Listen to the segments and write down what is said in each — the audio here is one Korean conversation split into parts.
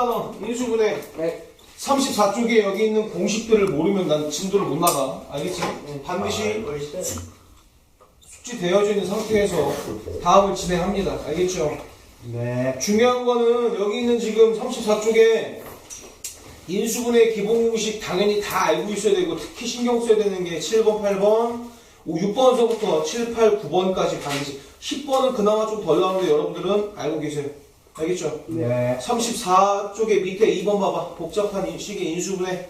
간단한 인수분해 네. 34쪽에 여기 있는 공식들을 모르면 난 진도를 못 나가. 알겠지? 반드시 숙지 되어져 있는 상태에서 다음을 진행합니다. 알겠죠? 네. 중요한 거는 여기 있는 지금 34쪽에 인수분해 기본 공식 당연히 다 알고 있어야 되고 특히 신경 써야 되는 게 7번, 8번, 6번서부터 7, 8, 9번까지 반드시 10번은 그나마 좀 덜 나오는데 여러분들은 알고 계세요. 알겠죠? 네. 34쪽에 밑에 2번 봐봐. 복잡한 이 식의 인수분해.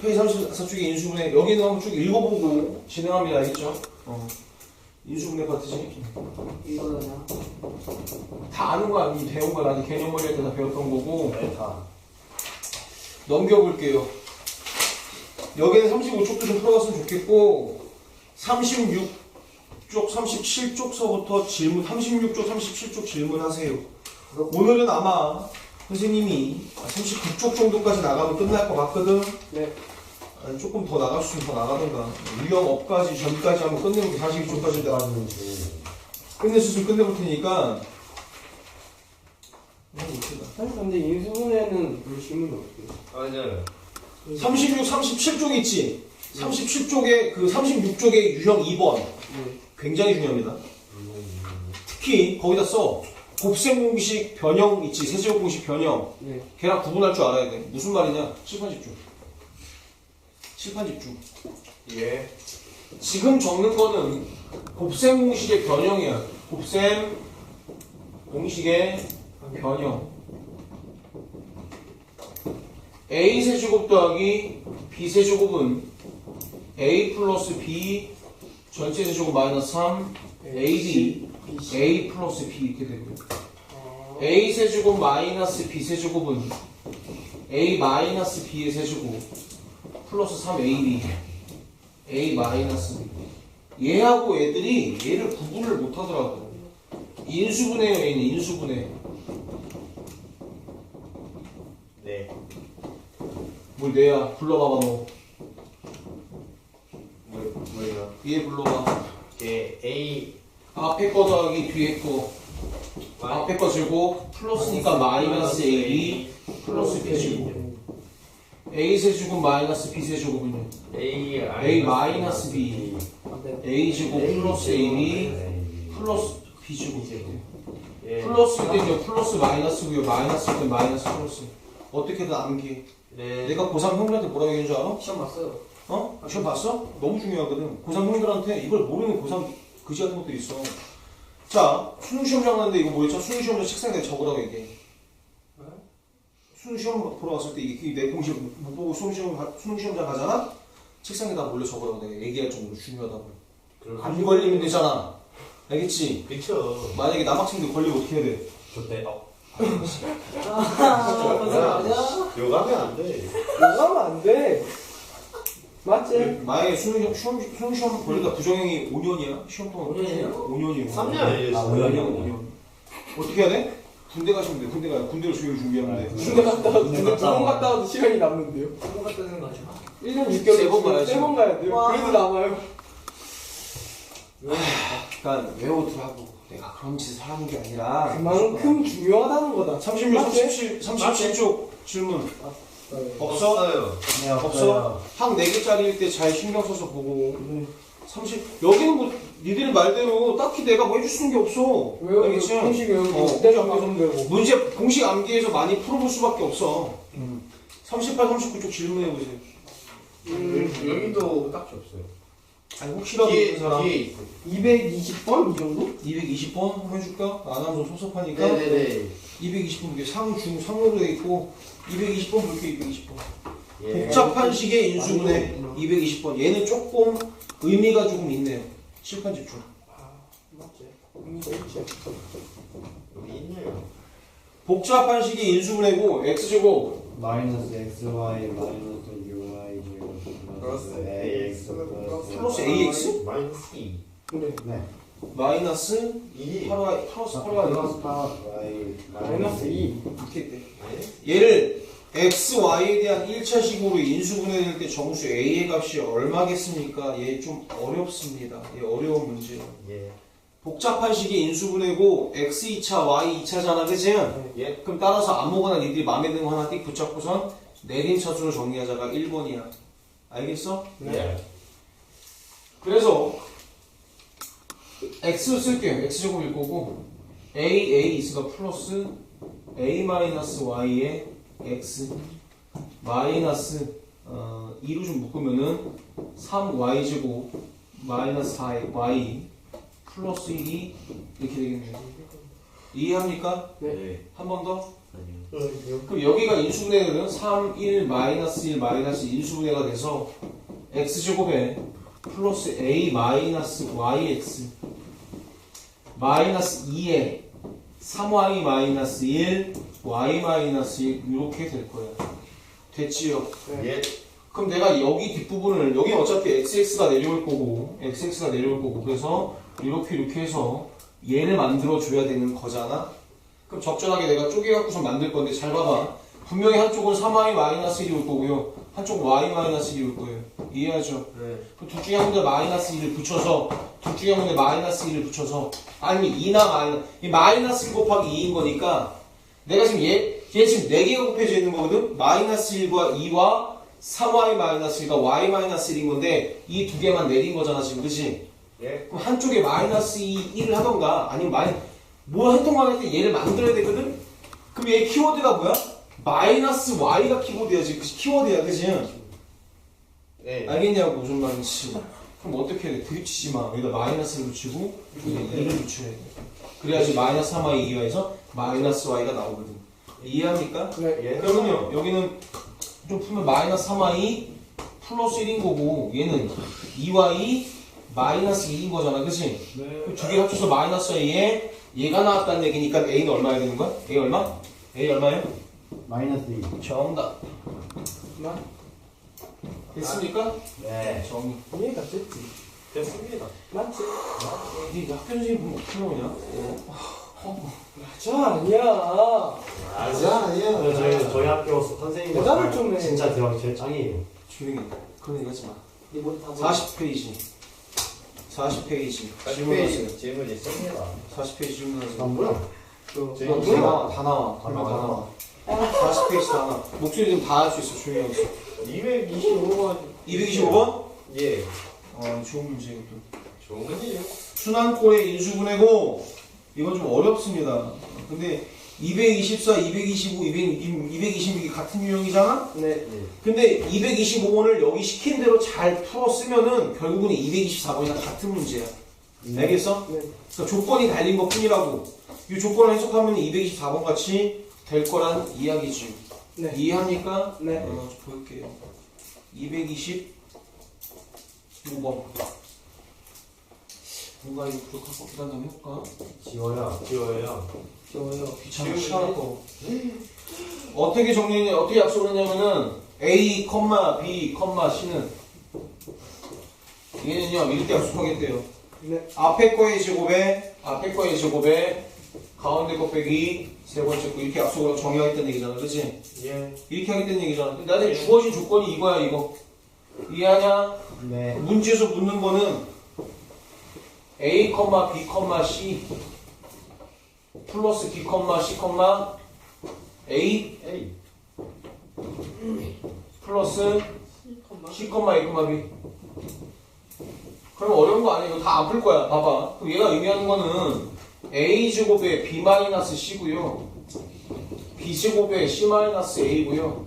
페이지 34쪽에 인수분해. 여기는 한번 쭉 읽어보고 진행합니다. 알겠죠? 어. 인수분해 파트지. 이거는요? 다 아는 거 아니 배운 거 아니 개념 머리 할때 다 배웠던 거고 네, 다. 넘겨볼게요. 여기는 35쪽도 좀 풀어갔으면 좋겠고 36 쪽, 37쪽서부터 질문 36쪽, 37쪽 질문하세요. 오늘은 아마 선생님이 39쪽 정도까지 나가면 끝날 것 같거든. 네. 아니, 조금 더 나갈 수 있으면 더 나가던가. 유형 업까지 전까지 하면 끝내면 돼. 42쪽까지 내가 끝낼 수 있으면 끝내볼 테니까. 사실 근데 인수분해는 별 질문이 없어요. 맞아요. 36, 37쪽 있지? 37쪽에 그 36쪽에 유형 2번 네. 굉장히 중요합니다. 특히 거기다 써 곱셈 공식 변형 있지 세제곱 공식 변형 네. 걔랑 구분할 줄 알아야 돼. 무슨 말이냐? 칠판 집중. 칠판 집중. 예. 지금 적는 거는 곱셈 공식의 변형이야. 곱셈 공식의 변형. a 세제곱 더하기 b 세제곱은 a 플러스 b 전체 세제곱 마이너스 3 ab a 플러스 b 이렇게 되고요. 아, a 세제곱 마이너스 b 세제곱은 a 마이너스 b의 세제곱 플러스 3ab a 마이너스 b. 얘하고 애들이 얘를 구분을 못 하더라고. 인수분해요 얘는 인수분해. 네. 뭘 내야? 불러봐봐 너 뭐, 뭐예요? 얘 불러봐 게 A. 앞에 거 더하기 뒤에 거. 앞에 거 제곱 플러스니까 마이너스 ab 플러스 b 제곱 a 세제곱 마이너스 b 세제곱은요 A a 마이너스 b. A 제곱 플러스 ab 네. 플러스 b 제곱 예. 플러스일 때는요 플러스 마이너스고요. 마이너스일 때 마이너스 플러스. 어떻게든 암기해. 네. 내가 고3 형들한테 뭐라고 얘기한 줄 알아? 시험 봤어요. 어? 시험 봤어? 너무 중요하거든 고3 형들한테 이걸 모르는 고3 그지 같은 것도 있어 자 수능 시험 장하는데 이거 뭐였죠? 수능 시험자 책상에 적으라고 얘기해 수능 시험 보러 갔을 때 이게 내 공식 못 보고 수능 시험 가- 수능 시험장 가잖아? 책상에다 몰래 적으라고 내가 얘기할 정도로 중요하다고 안 걸리면 되잖아 알겠지? 그쵸. 만약에 남학생들 걸리면 어떻게 해야 돼? 좋대. 어. 아, 맞아. 요가면 안 돼. 이거하면 안 돼. 맞지? 만약에 수능 시험, 수능 시험 걸리다 부정행위 5년이야? 시험 동안 5년이요? 5년이요 3년 아니에요? 아, 5년이요 5년이요? 5년 어떻게 해야 돼? 군대 가시면 돼 군대 가요 군대를 수요일 준비하면 돼 군대 갔다 와도 군대 두번 와. 갔다 와도 시간이 남는데요. 한번 갔다 오는 거 아니야? 1년 6개월 세번 가야지. 세번 가야 돼요. 와. 그래도 남아요. 그러니까 외우더라고 내가 그런 짓을 하는 게 아니라 그만큼 중요하다는 거다. 36, 맞지? 37, 37쪽 질문 네. 없어? 없어요. 네, 없어? 없어요. 학 4개짜리일 때 잘 신경 써서 보고 네. 30 여기는 뭐 니들 말대로 딱히 내가 뭐 해줄 수 있는 게 없어 왜요? 알겠지? 공식 외우고 어, 좀 가면 되고. 문제 공식 암기해서 많이 풀어볼 수밖에 없어 38, 39쪽 질문해보세요 여기도 딱히 없어요. 아니 혹시라도 뒤에, 있는 사람 뒤에 있고. 220번 이 정도? 220번 한번 해줄까? 좀 섭섭하니까 네네네. 220번 볼게 상, 중, 상으로 돼 있고 220번 볼게 220번 예. 복잡한 식의 인수분해 220번 얘는 조금 의미가 조금 있네요 칠판 집중 아, 맞지. 의미가 있지. 여기 있네요. 복잡한 식의 인수분해고 x제곱 마이너스 xy 마이너스 플러스 ax 플러스 플러스 ax? 마이너스 2. 그래. 네. 마이너스 2. 8y 플러스 8y 플러스 8y 마이너스 2. 이렇게 돼 얘를 x, y에 대한 1차식으로 인수분해될 때 정수 a의 값이 얼마겠습니까? 얘 좀 어렵습니다 얘 어려운 문제예요 예. 복잡한 식의 인수분해고 x 2차, y 2차잖아, 그지? 예. 그럼 따라서 아무거나 니들이 마음에 드는 거 하나 띡 붙잡고선 내린 차수로 정리하자가 1번이야. 알겠어? 예. 그래서 x 쓸게요. x 제곱일 거고 a a 있으니까 플러스 a 마이너스 y의 x 마이너스 어, 2로 좀 묶으면은 3y 제곱 마이너스 4y 플러스 1이 이렇게 되겠네요. 이해합니까? 네. 한 번 더? 그럼 여기가 인수분해는 3, 1, 마이너스 1, 마이너스 인수분해가 돼서 x제곱에 플러스 a 마이너스 yx 마이너스 2에 3y 마이너스 1, y 마이너스 1 이렇게 될 거야. 됐지요? 예. 그럼 내가 여기 뒷부분을 여기 어차피 xx가 내려올 거고 xx가 내려올 거고 그래서 이렇게 이렇게 해서 얘를 만들어 줘야 되는 거잖아 그럼 적절하게 내가 쪼개갖고서 만들 건데 잘 봐봐 분명히 한쪽은 3y 마이너스 1이 올 거고요 한쪽은 y 마이너스 1이 올 거예요 이해하죠? 네. 그럼 둘 중에 한 군데 마이너스 1을 붙여서 둘 중에 한 군데 마이너스 1을 붙여서 아니면 2나 마이너스 이 마이너스 1 곱하기 2인 거니까 내가 지금 얘, 얘 지금 4개가 곱해져 있는 거거든 마이너스 1과 2와 3y 마이너스 1과 y 마이너스 1인 건데 이 두 개만 내린 거잖아 지금 그치? 예. 그럼 한쪽에 마이너스 2, 1을 하던가 아니면 마이 뭐할때 얘를 만들어야 되거든? 그럼 얘 키워드가 뭐야? 마이너스 y가 키워드야 지금? 키워드야 그치? 네. 알겠냐고 무슨 말인지 그럼 어떻게 해야 돼? 드립치지 마 여기다 마이너스를 붙이고 여기다 2를 붙여야 돼 그래야지 마이너스 3y 이하에서 마이너스 y가 나오거든 이해합니까? 네. 예. 그러면요 여기는 좀 풀면 마이너스 3y 플러스 1인 거고 얘는 2y 마이너스 2인 거잖아 그치? 네. 두 개 합쳐서 마이너스 a에 얘가 나왔다는 얘기니까 a는 얼마야 되는 거야? a 얼마? a 얼마예요? 마이너스 2. 정답 나 됐습니까? 네. 정리 이해가 됐지. 됐습니다. 맞지? 니 학교 선생님 보면 어떻게 나오냐? 맞아 아니야. 맞아, 아니야. 저희 저희 학교 선생님들 대답을 좀 해. 진짜 대박 제일 짱이에요. 조용히 해. 그런 얘기 하지 마네 머리 다 40페이지 40페이지 질문하세요 40페이지 질문 있습니다. 40페이지 질문하세요 아 뭐야? 저 제- 다 나와 다 나와 다 나와 다 나와 40페이지 다 나와 목소리 좀 다 할 수 있어 조용히 하세요 225번. 225번? 예. 어 좋은 문제 이것도 좋은 문제요. 순환꼴의 인수분해고 이건 좀 어렵습니다 근데 224, 225, 226이 같은 유형이잖아? 네. 예. 근데 225번을 여기 시킨 대로 잘 풀어 쓰면은 결국은 224번이랑 같은 문제야. 알겠어? 네. 그러니까 조건이 달린 것 뿐이라고. 이 조건을 해석하면 224번 같이 될 거란 이야기지. 네. 이해합니까? 네. 어, 볼게요. 225번. 뭔가 이거 부족할 것 같기도 한데 해볼까? 지워야. 지워 요. 좋아요. 귀찮아 시간 아까워 어떻게 정리 어떻게 약속을 했냐면은 A, B, C는 얘는요 이렇게 약속하겠대요 네. 앞에 거의 제곱에 앞에 거의 제곱에 가운데 거 빼기 세 번째 거 이렇게 약속을 정의하겠다는 얘기잖아 그치? 예. 이렇게 하겠다는 얘기잖아 근데 나한테 주어진 조건이 이거야 이거 이해하냐? 네. 문제에서 묻는 거는 A, B, C 플러스 B, C, A 에이. 플러스 C, A, B 그럼 어려운 거 아니에요. 다안풀 거야. 봐봐. 그럼 얘가 의미하는 거는 A 제곱에 B 마이너스 C고요. B 제곱에 C 마이너스 A고요.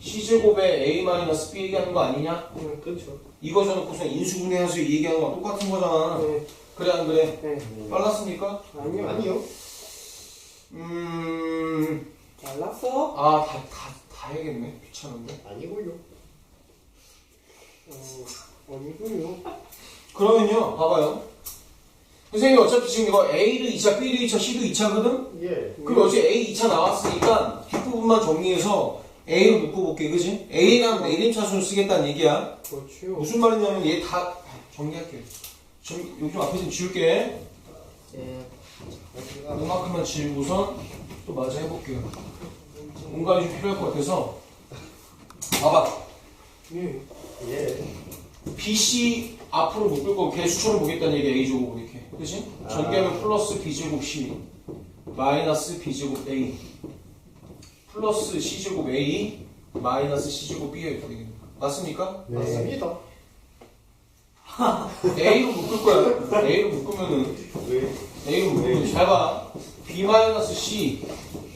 C 제곱에 A 마이너스 B 얘기하는 거 아니냐? 네. 그렇죠. 이거 저놓고서 인수분해해서 얘기하는 거랑 똑같은 거잖아. 네. 그래 안 그래? 네. 빨랐습니까? 아니요. 아니요. 음, 잘났어? 아, 다, 다, 다 해야겠네. 귀찮은데. 아니고요. 어, 아니군요. 그러면요, 봐봐요. 선생님 어차피 지금 이거 A도 2차, B도 2차, C도 2차거든? 예. 그럼 어제 A 2차 나왔으니까 뒷부분만 정리해서 A로 묶어볼게, 그지? A랑 내림 차수를 쓰겠다는 얘기야. 그렇죠. 무슨 말이냐면 얘 다 정리할게. 정, 여기 좀 앞에 좀 지울게. 네. 이만큼만 지우고선 또 마저 해볼게요. 공간이 좀 필요할 것 같아서. 봐봐. 예. 예. BC 앞으로 묶을 거고 개수처럼 보겠다는 얘기 A제곱 이렇게 그치? 전개하면 플러스 B제곱 C 마이너스 B제곱 A 플러스 C제곱 A 마이너스 C제곱 B가 이렇게 되겠네 맞습니까? 네. 맞습니다. A로 묶을 거야 A로 묶으면은 왜? A로 묶으면 잘 봐 B 마이너스 C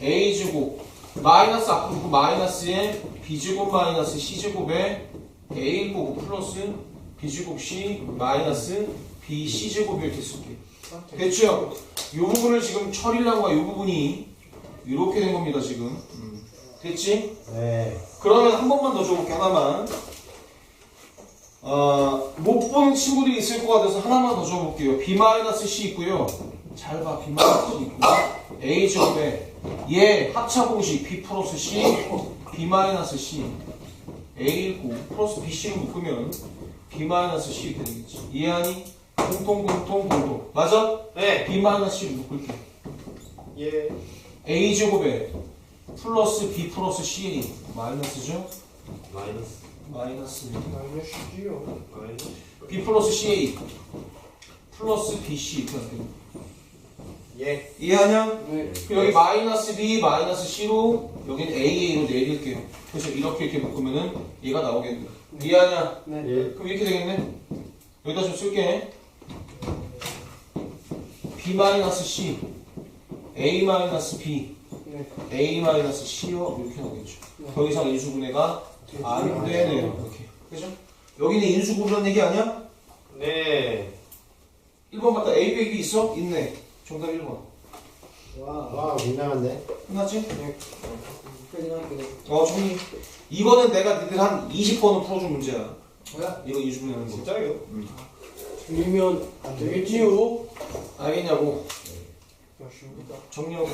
A제곱 마이너스 앞으로 묶고 마이너스에 B제곱 마이너스 C제곱에 A 보고 플러스 B제곱 C 마이너스 B C제곱 이렇게 쓸게 됐죠? 이 부분을 지금 처리하고 이 부분이 이렇게 된 겁니다 지금 음. 됐지? 네. 그러면 한 번만 더 줘볼게 하나만 어, 못 보는 친구들이 있을 것 같아서 하나만 더 줘볼게요 B-C 있고요 잘 봐 B-C 있고 A 제곱에 얘 합차 공식 B 플러스 C B-C A 고 플러스 BC를 묶으면 B-C 이렇게 되겠지 이해하니? 공통 공통 공통 맞아? 네. B-C를 묶을게 예. A 제곱에 플러스 B 플러스 C 마이너스죠? 마이너스. 마이너스 마이너스지요. 마이너스. B 플러스 CA 플러스 BC. 예. 이해하냐? 네. 그럼 여기 마이너스 B 마이너스 C로 여기는 AA로 내릴게요. 그래서 이렇게 이렇게 묶으면은 얘가 나오겠네. 이해하냐? 네. 예. 그럼 이렇게 되겠네. 여기다 좀 쓸게. B 마이너스 C A 마이너스 B 네. A 마이너스 C요 이렇게 나오겠죠. 더 이상 인수분해가 안 되네요. 이렇게. 그죠? 여기는 인수분해라는 얘기 아니야? 네. 1번 맞다. A, B, B 있어? 있네. 정답 1번. 와, 민망한데? 끝났지? 끝나게. 어, 정리. 이거는 내가 니들 한 20번은 풀어준 문제야. 뭐야? 이거 인수분해하는 거. 진짜요? 틀리면 안 되겠지요. 알겠냐고. 맞습니다. 정리하고.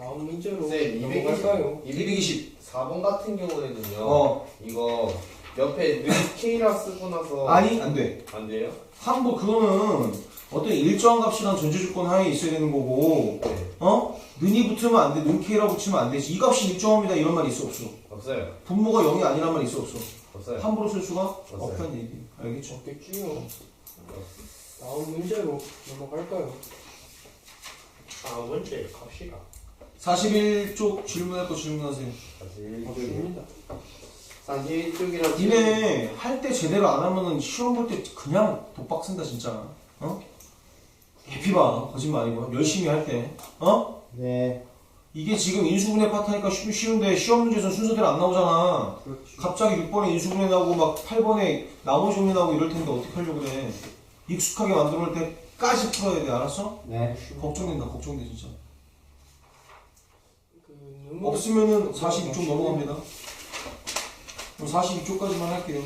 다음 문제로 네, 넘어갈까요? 220. 4번 같은 경우에는요. 어. 이거 옆에 늘 K라 쓰고 나서 아니, 안 돼. 안 돼요? 한뭐 그거는 어떤 일정한 값이랑 전제 조건 하에 있어야 되는 거고, 네. 어? 는이 붙으면 안 돼. 는 K라고 붙이면 안 되지. 이 값이 일정합니다. 이런 말 있어, 없어? 없어요. 분모가 0이 아니란 말 있어, 없어? 없어요. 함부로 쓸 수가 없어요. 없다는 얘기. 알겠죠? 없겠지요. 다음 문제로 넘어갈까요? 아, 문제 갑시다. 41쪽 질문할 거 질문하세요. 사실 이쪽이랑 니네 할 때 제대로 안 하면은 시험 볼 때 그냥 독박 쓴다 진짜 어? 개피 봐 거짓말 아니고 열심히 할 때 어? 네. 이게 지금 인수분해 파트니까 쉬, 쉬운데 시험 문제에서 순서대로 안 나오잖아. 갑자기 6번에 인수분해 나오고 막 8번에 나머지 정리 나오고 이럴 텐데 어떻게 하려고 그래 익숙하게 만들어 놓을 때까지 풀어야 돼 알았어? 네. 걱정된다 걱정돼 진짜 없으면은 42쪽 넘어갑니다 그럼 42쪽까지만 할게요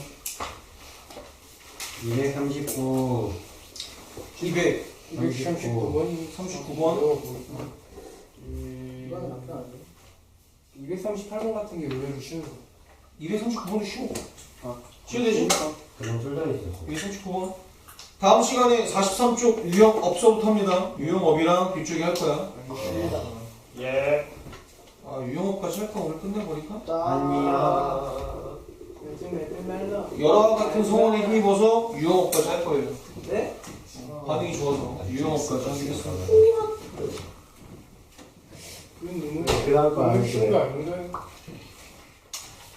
239. 200 239번이 39번. 238번 같은 게 의외로 쉬운 거. 239번은 쉬워 아, 쉬워 되지? 그냥 쫄져 있었어. 239번. 다음 시간에 43쪽 유형 업서부터 합니다. 유형업이랑 뒤쪽에 할 거야. 알겠습니다. 예. 아, 유형업까지 할까? 오늘 끝내버릴까? 끝날라. 여러 같은 성원에 힘입어서 유형업까지 할 거예요. 네? 반응이 좋아서 하겠습니다. 그건 너무 그 다음 거 너무 안 쉬운 거 했어요. 아닌가요?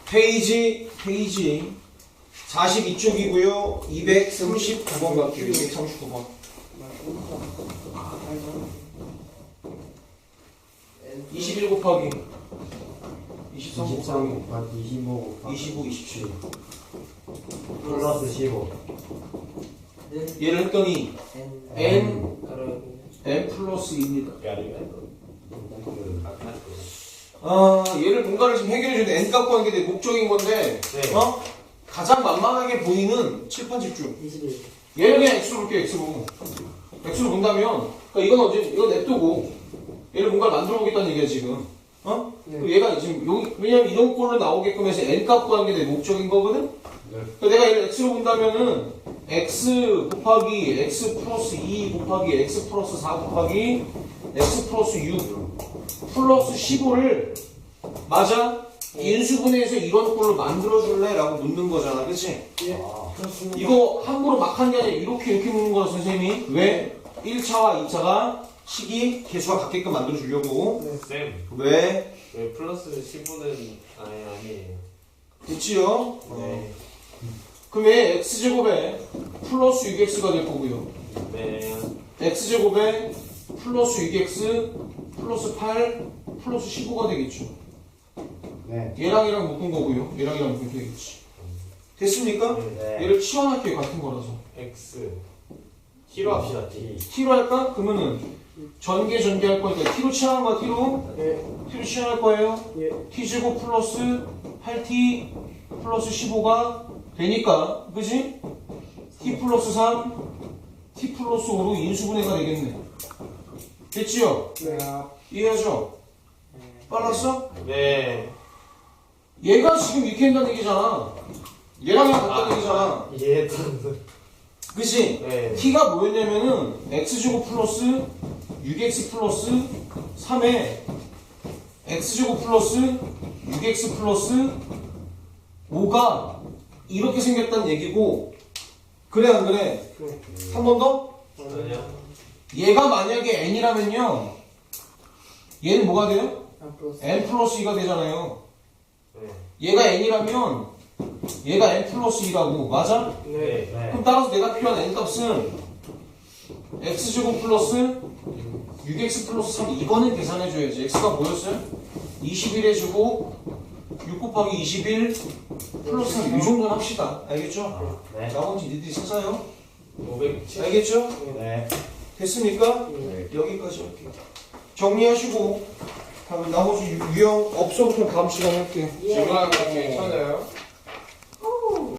페이지, 페이지 42쪽이고요. 239번 갈게요. 239번. 맞습니다. 21 곱하기 23 23 곱하기 곱하기 25 곱하기 25, 27. 플러스 15. 얘를 했더니 n, n 플러스 2입니다. 야리가 아, 얘를 뭔가를 지금 해결해주는 n 값 관계의 목적인 건데, 네. 어? 가장 만만하게 보이는 칠판 집중. 21. 얘를 그냥 x로 볼게요, x로. x로 본다면, 그러니까 이건 어제, 이건 냅두고, 얘를 뭔가 만들어 보겠다는 얘기야, 지금. 어? 네. 얘가 지금, 여기, 왜냐면 이런 꼴로 나오게끔 해서 n 값 관계의 목적인 거거든? 네. 그러니까 내가 얘를 x로 본다면은, x 곱하기 x 플러스 2 곱하기 x 플러스 4 곱하기 x 플러스 6 플러스 15를 맞아? 인수분해에서 이런 꼴로 만들어줄래? 라고 묻는 거잖아 그치? 아, 그렇습니다. 이거 함부로 막 한 게 아니라 이렇게 이렇게 묻는 거야 선생님이 왜? 1차와 2차가 식이 개수가 같게끔 만들어 주려고 쌤, 왜? 왜 플러스 10분은 아니 아니에요. 됐지요? 네. 그럼 얘 x제곱에 플러스 6x가 될 거고요 네. x제곱에 플러스 6x 플러스 8 플러스 15가 되겠죠 네. 얘랑 얘랑 묶은 거고요 얘랑 얘랑 묶으면 되겠지 됐습니까? 네. 얘를 치환할게요 같은 거라서 X. T로 합시다. T. t로 할까? 그러면은 전개 전개 할 거니까 t로 치환한 거야 t로? 네. t로 치환할 거예요 예. t제곱 플러스 8t 플러스 15가 되니까 그지? t 플러스 3 t 플러스 5로 인수분해가 되겠네 됐지요? 네. 이해하죠? 빨랐어? 네. 얘가 지금 이렇게 한다는 얘기잖아 얘랑 얘랑 같다는 얘기잖아 예. 그치? 네. t가 뭐였냐면은 x제곱 플러스 6x 플러스 3에 x제곱 플러스 6x 플러스 5가 이렇게 생겼다는 얘기고 그래 안 그래? 한 번 더? 아니요. 얘가 만약에 n이라면요 얘는 뭐가 돼요? n 플러스 2가 되잖아요 네. 얘가 n이라면 얘가 n 플러스 2라고 맞아? 네. 네. 그럼 따라서 내가 필요한 n 값은 x제곱 플러스 6x 플러스 3 이거는 계산해 줘야지 x가 뭐였어요? 21 해주고 6 곱하기 21 플러스 3 이 정도는 합시다 알겠죠? 네. 나머지 니들이 찾아요 507. 알겠죠? 네. 됐습니까? 네. 여기까지 할게요 정리하시고 다음 나머지 유- 유형 없어부터 다음 시간에 할게요 중간에 괜찮아요?